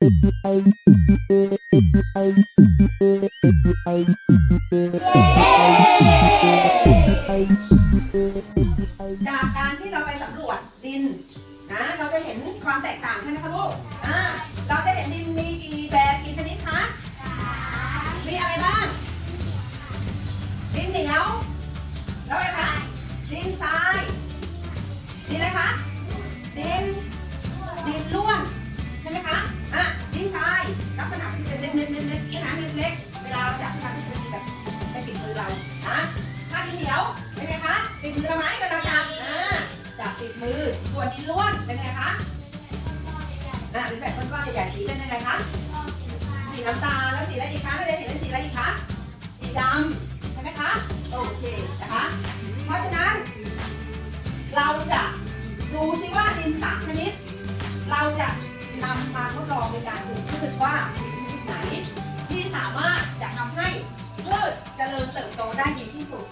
จากการที่เราไปสำรวจดินนะเราจะเห็นความแตกต่างใช่ไหมคะลูกอ่าเราจะเห็นดินมีกี่แบบกี่ชนิดคะมีอะไรบ้าง ดินเหนียว แล้วอะไรคะดินทรายดินอะไรคะดิน ติดมือไหมเวลาจับอ่าจับติดมือส่วนดินล้วนเป็นไงคะอ่าเป็นแบบก้อนๆใหญ่ๆสีเป็นยังไงคะสีน้ำตาลแล้วสีอะไรอีกคะนักเรียนเห็นเป็นสีอะไรอีกคะสีดำใช่ไหมคะโอเคนะคะเพราะฉะนั้น เราจะดูซิว่าดินสามชนิด เราจะนำมาทดลองในการปลูกพืชว่าดินชนิดไหนที่สามารถจะทำให้พืชเจริญเติบโตได้ดีที่สุด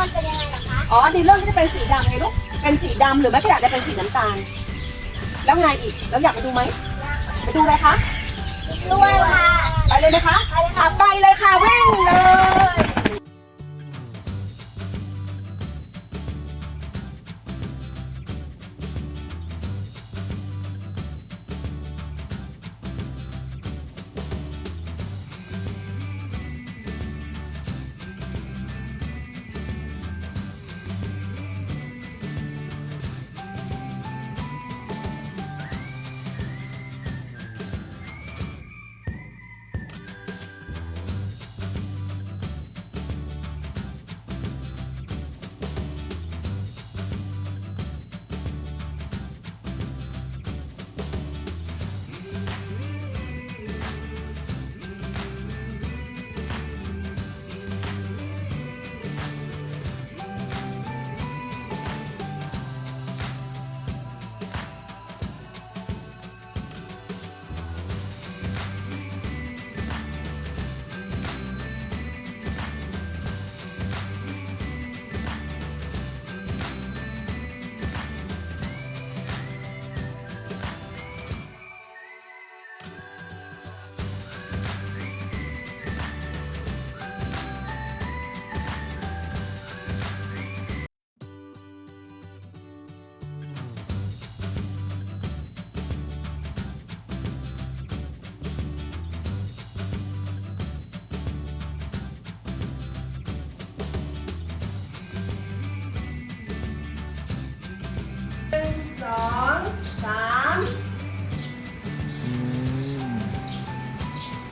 ร่วนเป็นยังไงเหรอคะ อ๋อดินเริ่มที่จะเป็นสีดำไงลูก เป็นสีดำหรือไม่ก็อยากจะเป็นสีน้ำตาล แล้วไงอีก แล้วอยากไปดูไหม ไปดูเลยคะ ร่วนค่ะ ไปเลยไหมคะ ไปเลยค่ะ ไปเลยค่ะวิ่งเลย Bye.